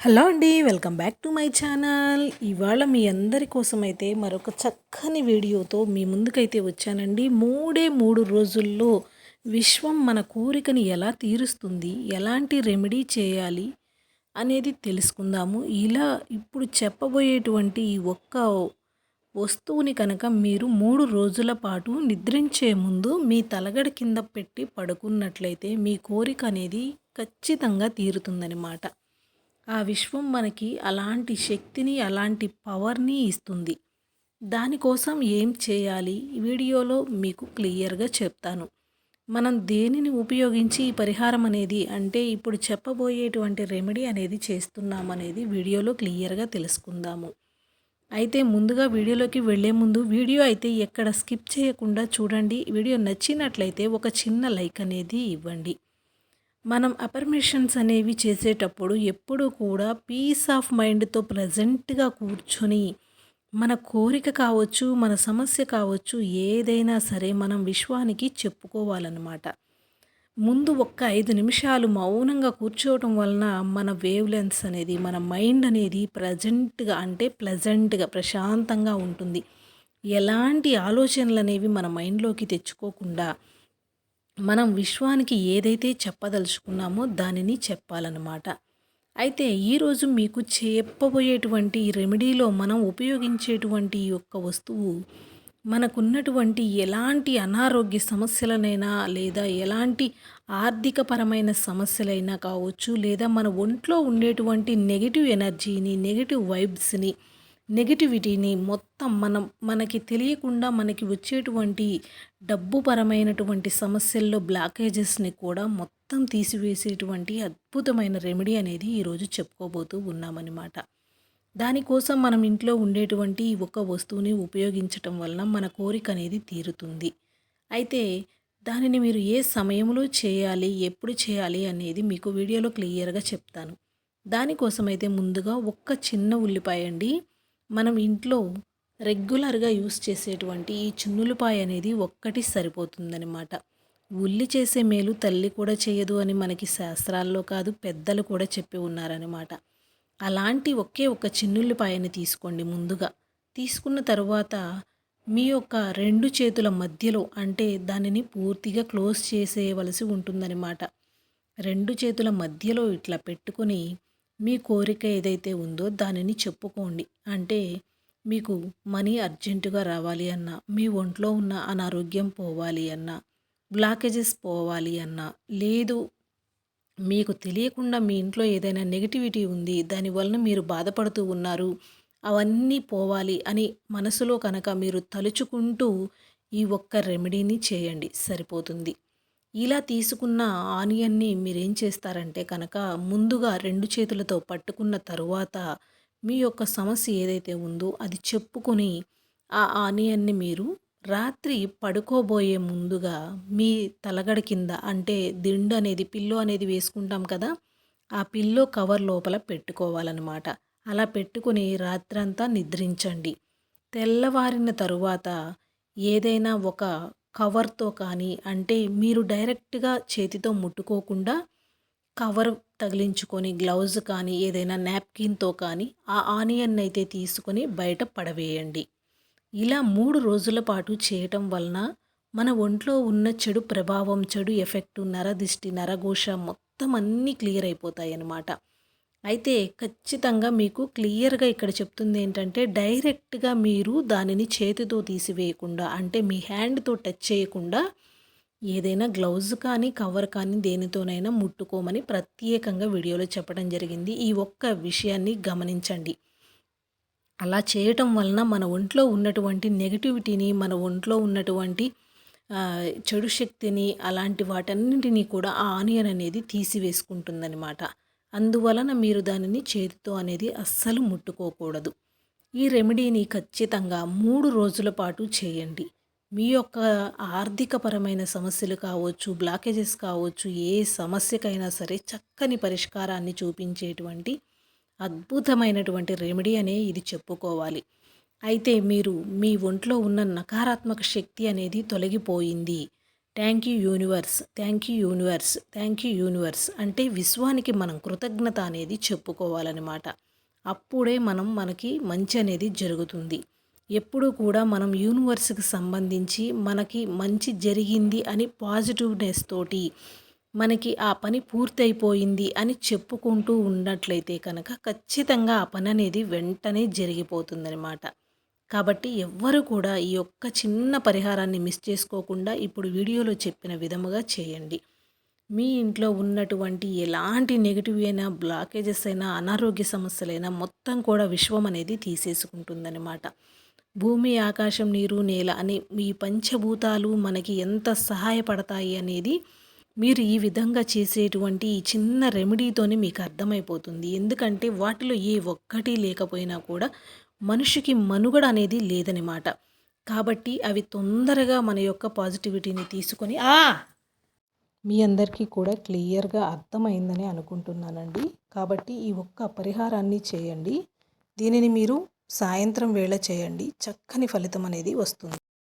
Hello అండి welcome back to my channel. ఇవాళ మీ అందరి కోసం అయితే మరొక చక్కని వీడియోతో మీ ముందుకైతే వచ్చానండి. మూడే మూడు రోజుల్లో విశ్వం మన కోరికని ఎలా తీరుస్తుంది ఎలాంటి రెమెడీ చేయాలి అనేది తెలుసుకుందాము. ఇలా ఇప్పుడు చెప్పబోయేటువంటి ఈ ఒక్క వస్తువుని కనుక మీరు మూడు రోజుల పాటు నిద్రించే ముందు మీ తలగడ కింద పెట్టి పడుకున్నట్లయితే మీ కోరిక అనేది ఖచ్చితంగా తీరుతుందనమాట ఆ విశ్వం మనకి అలాంటి శక్తిని అలాంటి పవర్ని ఇస్తుంది. దానికోసం ఏం చేయాలి? వీడియోలో మీకు క్లియర్గా చెప్తాను. మనం దేనిని ఉపయోగించి ఈ పరిహారం అనేది అంటే ఇప్పుడు చెప్పబోయేటువంటి రెమెడీ అనేది చేస్తున్నామనేది వీడియోలో క్లియర్గా తెలుసుకుందాము. అయితే ముందుగా వీడియోలోకి వెళ్ళే ముందు వీడియో అయితే ఎక్కడ స్కిప్ చేయకుండా చూడండి. వీడియో నచ్చినట్లయితే ఒక చిన్న లైక్ అనేది ఇవ్వండి. మనం అపర్మిషన్స్ అనేవి చేసేటప్పుడు ఎప్పుడూ కూడా పీస్ ఆఫ్ మైండ్తో ప్రజెంట్గా కూర్చొని మన కోరిక కావచ్చు మన సమస్య కావచ్చు ఏదైనా సరే మనం విశ్వానికి చెప్పుకోవాలన్నమాట. ముందు ఒక్క ఐదు నిమిషాలు మౌనంగా కూర్చోవటం వలన మన వేవ్ లెన్స్ అనేది మన మైండ్ అనేది ప్రజెంట్గా అంటే ప్లెజెంట్గా ప్రశాంతంగా ఉంటుంది. ఎలాంటి ఆలోచనలు అనేవి మన మైండ్లోకి తెచ్చుకోకుండా మనం విశ్వానికి ఏదైతే చెప్పదలుచుకున్నామో దానిని చెప్పాలన్నమాట. అయితే ఈరోజు మీకు చెప్పబోయేటువంటి రెమెడీలో మనం ఉపయోగించేటువంటి యొక్క వస్తువు మనకున్నటువంటి ఎలాంటి అనారోగ్య సమస్యలనైనా లేదా ఎలాంటి ఆర్థికపరమైన సమస్యలైనా కావచ్చు లేదా మన ఒంట్లో ఉండేటువంటి నెగిటివ్ ఎనర్జీని నెగిటివ్ వైబ్స్ని నెగిటివిటీని మొత్తం మనం మనకి తెలియకుండా మనకి వచ్చేటువంటి డబ్బు పరమైనటువంటి సమస్యల్లో బ్లాకేజెస్ని కూడా మొత్తం తీసివేసేటువంటి అద్భుతమైన రెమెడీ అనేది ఈరోజు చెప్పుకోబోతూ ఉన్నామన్నమాట. దానికోసం మనం ఇంట్లో ఉండేటువంటి ఒక వస్తువుని ఉపయోగించటం వలన మన కోరిక అనేది తీరుతుంది. అయితే దానిని మీరు ఏ సమయంలో చేయాలి ఎప్పుడు చేయాలి అనేది మీకు వీడియోలో క్లియర్గా చెప్తాను. దానికోసమైతే ముందుగా ఒక్క చిన్న ఉల్లిపాయ అండి మనం ఇంట్లో రెగ్యులర్గా యూస్ చేసేటువంటి ఈ చిన్నులపాయ అనేది ఒక్కటి సరిపోతుందనమాట ఉల్లి చేసే మేలు తల్లి కూడా చేయదు అని మనకి శాస్త్రాల్లో కాదు పెద్దలు కూడా చెప్పి ఉన్నారనమాట అలాంటి ఒకే ఒక చిన్నుల్లిపాయని తీసుకోండి ముందుగా. తీసుకున్న తర్వాత మీ యొక్క రెండు చేతుల మధ్యలో అంటే దానిని పూర్తిగా క్లోజ్ చేసేయవలసి ఉంటుందన్నమాట. రెండు చేతుల మధ్యలో ఇట్లా పెట్టుకొని మీ కోరిక ఏదైతే ఉందో దానిని చెప్పుకోండి. అంటే మీకు మనీ అర్జెంటుగా రావాలి అన్నా మీ ఒంట్లో ఉన్న అనారోగ్యం పోవాలి అన్నా బ్లాకేజెస్ పోవాలి అన్నా లేదు మీకు తెలియకుండా మీ ఇంట్లో ఏదైనా నెగిటివిటీ ఉంది దానివలన మీరు బాధపడుతూ ఉన్నారు అవన్నీ పోవాలి అని మనసులో కనుక మీరు తలుచుకుంటూ ఈ ఒక్క రెమెడీని చేయండి. సరిపోతుంది. ఇలా తీసుకున్న ఆనియన్ని మీరేం చేస్తారంటే కనుక ముందుగా రెండు చేతులతో పట్టుకున్న తరువాత మీ యొక్క సమస్య ఏదైతే ఉందో అది చెప్పుకొని ఆ ఆనియన్ని మీరు రాత్రి పడుకోబోయే ముందుగా మీ తలగడ కింద అంటే దిండు అనేది పిల్లో అనేది వేసుకుంటాం కదా ఆ పిల్లో కవర్ లోపల పెట్టుకోవాలన్నమాట. అలా పెట్టుకుని రాత్రంతా నిద్రించండి. తెల్లవారిన తరువాత ఏదైనా ఒక కవర్తో కానీ అంటే మీరు డైరెక్ట్గా చేతితో ముట్టుకోకుండా కవర్ తగిలించుకొని గ్లౌజ్ కానీ ఏదైనా నాప్కిన్తో కానీ ఆ ఆనియన్ అయితే తీసుకొని బయట పడవేయండి. ఇలా మూడు రోజుల పాటు చేయటం వలన మన ఒంట్లో ఉన్న చెడు ప్రభావం చెడు ఎఫెక్టు నరదిష్టి నరఘోష మొత్తం అన్నీ క్లియర్ అయిపోతాయి అన్నమాట అయితే ఖచ్చితంగా మీకు క్లియర్గా ఇక్కడ చెప్తుంది ఏంటంటే డైరెక్ట్గా మీరు దానిని చేతితో తీసివేయకుండా అంటే మీ హ్యాండ్తో టచ్ చేయకుండా ఏదైనా గ్లౌజ్ కానీ కవర్ కానీ దేనితోనైనా ముట్టుకోమని ప్రత్యేకంగా వీడియోలో చెప్పడం జరిగింది. ఈ ఒక్క విషయాన్ని గమనించండి. అలా చేయటం వలన మన ఒంట్లో ఉన్నటువంటి నెగటివిటీని మన ఒంట్లో ఉన్నటువంటి చెడు శక్తిని అలాంటి వాటన్నింటినీ కూడా ఆ ఆనియన్ అనేది తీసివేసుకుంటుందనమాట అందువలన మీరు దానిని చేతితో అనేది అస్సలు ముట్టుకోకూడదు. ఈ రెమెడీని ఖచ్చితంగా మూడు రోజుల పాటు చేయండి. మీ యొక్క ఆర్థికపరమైన సమస్యలు కావచ్చు బ్లాకేజెస్ కావచ్చు ఏ సమస్యకైనా సరే చక్కని పరిష్కారాన్ని చూపించేటువంటి అద్భుతమైనటువంటి రెమెడీ అనే ఇది చెప్పుకోవాలి. అయితే మీరు మీ ఒంట్లో ఉన్న నకారాత్మక శక్తి అనేది తొలగిపోయింది. Thank you universe thank you universe thank you universe అంటే విశ్వానికి మనం కృతజ్ఞత అనేది చెప్పుకోవాలన్నమాట. అప్పుడే మనం మనకి మంచి అనేది జరుగుతుంది. ఎప్పుడూ కూడా మనం యూనివర్స్కి సంబంధించి మనకి మంచి జరిగింది అని పాజిటివ్నెస్ తోటి మనకి ఆ పని పూర్తయిపోయింది అని చెప్పుకుంటూ ఉన్నట్లయితే కనుక ఖచ్చితంగా ఆ పని అనేది వెంటనే జరిగిపోతుందనమాట కాబట్టి ఎవ్వరు కూడా ఈ యొక్క చిన్న పరిహారాన్ని మిస్ చేసుకోకుండా ఇప్పుడు వీడియోలో చెప్పిన విధముగా చేయండి. మీ ఇంట్లో ఉన్నటువంటి ఎలాంటి నెగిటివ్ అయినా బ్లాకేజెస్ అయినా అనారోగ్య సమస్యలైనా మొత్తం కూడా విశ్వం అనేది తీసేసుకుంటుందన్నమాట. భూమి ఆకాశం నీరు నేల అనే మీ పంచభూతాలు మనకి ఎంత సహాయపడతాయి అనేది మీరు ఈ విధంగా చేసేటువంటి ఈ చిన్న రెమెడీతోనే మీకు అర్థమైపోతుంది. ఎందుకంటే వాటిలో ఏ ఒక్కటి లేకపోయినా కూడా మనిషికి మనుగడ అనేది లేదనమాట కాబట్టి అవి తొందరగా మన యొక్క పాజిటివిటీని తీసుకొని ఆ! మీ అందరికీ కూడా క్లియర్గా అర్థమైందని అనుకుంటున్నానండి. కాబట్టి ఈ ఒక్క పరిహారాన్ని చేయండి. దీనిని మీరు సాయంత్రం వేళ చేయండి. చక్కని ఫలితం అనేది వస్తుంది.